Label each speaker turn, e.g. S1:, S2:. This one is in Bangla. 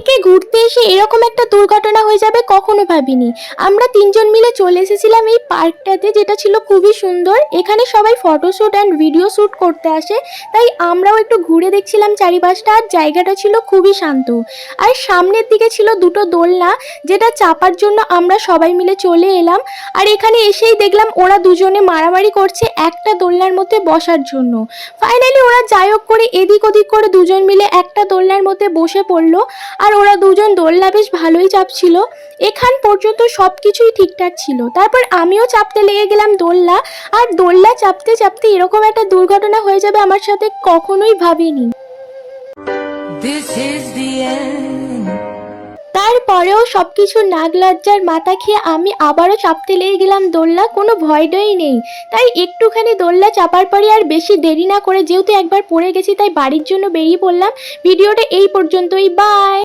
S1: থেকে ঘুরতে এসে এরকম একটা দুর্ঘটনা হয়ে যাবে কখনো ভাবিনি। আমরা তিনজন মিলে চলে এসেছিলাম এই পার্কটাতে, যেটা ছিল খুবই সুন্দর। এখানে সবাই ফটোশ্যুট অ্যান্ড ভিডিও শ্যুট করতে আসে। তাই আমরাও একটু ঘুরে দেখছিলাম চারিপাশটা আর জায়গাটা ছিল খুবই শান্ত। আর সামনের দিকে ছিল দুটো দোলনা, যেটা চাপার জন্য আমরা সবাই মিলে চলে এলাম। আর এখানে এসেই দেখলাম ওরা দুজনে মারামারি করছে একটা দোলনার মধ্যে বসার জন্য। ফাইনালি ওরা যাই হোক করে এদিক ওদিক করে দুজন মিলে একটা দোলনার মধ্যে বসে পড়ল। আর ওরা দুজন দোলনা বেশ ভালোই চাপছিল। এখান পর্যন্ত সব কিছুই ঠিকঠাক ছিল। তারপর আমিও চাপতে লেগে গেলাম দোলনা। আর দোলনা চাপতে চাপতে এরকম একটা দুর্ঘটনা হয়ে যাবে আমার সাথে কখনোই ভাবিনি।
S2: This is the end.
S1: তারপরেও সব কিছু নাগ লজ্জার মাথা খেয়ে আমি আবারও চাপতে লেগে গেলাম দোলনা। কোনো ভয়ডই নেই। তাই একটুখানি দোলনা চাপার পরে আর বেশি দেরি না করে যেহেতু একবার পড়ে গেছি তাই বাড়ির জন্য বেরিয়ে পড়লাম। ভিডিওটা এই পর্যন্তই। বাই